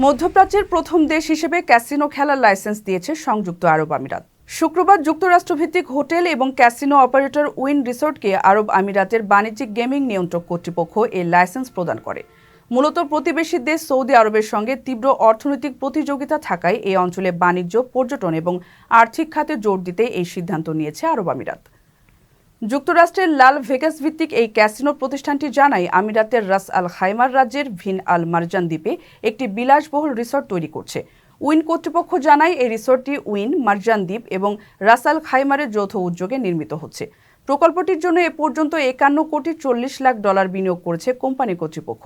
মধ্যপ্রাচ্যের প্রথম দেশ হিসেবে ক্যাসিনো খেলার লাইসেন্স দিয়েছে সংযুক্ত আরব আমিরাত। শুক্রবার যুক্তরাষ্ট্রভিত্তিক হোটেল এবং ক্যাসিনো অপারেটর উইন রিসোর্টকে আরব আমিরাতের বাণিজ্যিক গেমিং নিয়ন্ত্রক কর্তৃপক্ষ এই লাইসেন্স প্রদান করে। মূলত প্রতিবেশী দেশ সৌদি আরবের সঙ্গে তীব্র অর্থনৈতিক প্রতিযোগিতা থাকায় এই অঞ্চলে বাণিজ্য, পর্যটন এবং আর্থিক খাতে জোর দিতে এই সিদ্ধান্ত নিয়েছে আরব আমিরাত। যুক্তরাষ্ট্রের লাল ভেগাস ভিত্তিক এই ক্যাসিনো প্রতিষ্ঠানটি জানায়, আমিরাতের রাস আল খাইমার রাজ্যের ভিন আল মারজান দ্বীপে একটি বিলাসবহুল রিসর্ট তৈরি করছে। উইন কর্তৃপক্ষ জানায়, এই রিসর্টটি উইন, মারজান দ্বীপ এবং রাস আল খাইমারের যৌথ উদ্যোগে নির্মিত হচ্ছে। প্রকল্পটির জন্য এ পর্যন্ত একান্ন কোটি চল্লিশ লাখ ডলার বিনিয়োগ করেছে কোম্পানি কর্তৃপক্ষ।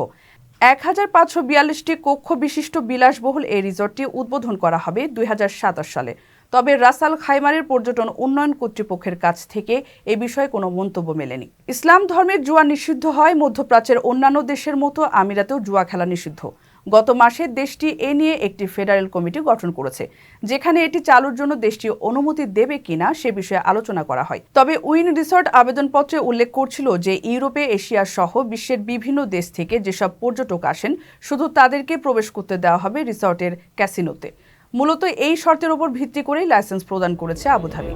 এক হাজার পাঁচশো বিয়াল্লিশটি কক্ষ বিশিষ্ট বিলাসবহুল এই রিসর্টটি উদ্বোধন করা হবে দুই হাজার সাতাশ সালে। তবে রাসাল খাইমারের পর্যটন উন্নয়ন কর্তৃপক্ষের কাছ থেকে এ বিষয়ে কোনো মন্তব্য মেলেনি। ইসলাম ধর্মের জুয়া নিষিদ্ধ হয়, মধ্যপ্রাচ্যের অন্যান্য দেশের মতো আমিরাতেও জুয়া খেলা নিষিদ্ধ। গত মাসে দেশটি এ নিয়ে একটি ফেডারেল কমিটি গঠন করেছে, যেখানে এটি চালুর জন্য দেশটি অনুমতি দেবে কিনা সে বিষয়ে আলোচনা করা হয়। তবে উইন রিসর্ট আবেদনপত্রে উল্লেখ করছিল যে ইউরোপে, এশিয়া সহ বিশ্বের বিভিন্ন দেশ থেকে যেসব পর্যটক আসেন, শুধু তাদেরকে প্রবেশ করতে দেওয়া হবে রিসর্টের ক্যাসিনোতে। মূলত এই শর্তের উপর ভিত্তি করেই লাইসেন্স প্রদান করেছে আবুধাবি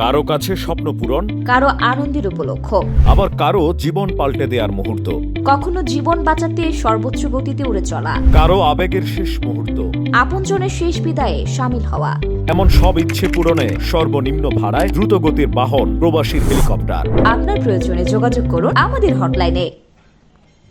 কারও কাছে স্বপ্ন পূরণ কারও আনন্দের উপলক্ষ। আবার কারও জীবন পাল্টে দেওয়ার মুহূর্ত। কখনো জীবন বাঁচাতে সর্বোচ্চ গতিতে উড়ে চলা। কারও আবেগের শেষ মুহূর্ত। আপনজনের শেষ বিদায়ে সামিল হওয়া। এমন সব ইচ্ছে পূরণে সর্বনিম্ন ভাড়ায় দ্রুতগতির বাহন প্রবাসী হেলিকপ্টার। আপনার প্রয়োজনে যোগাযোগ করুন আমাদের হটলাইনে।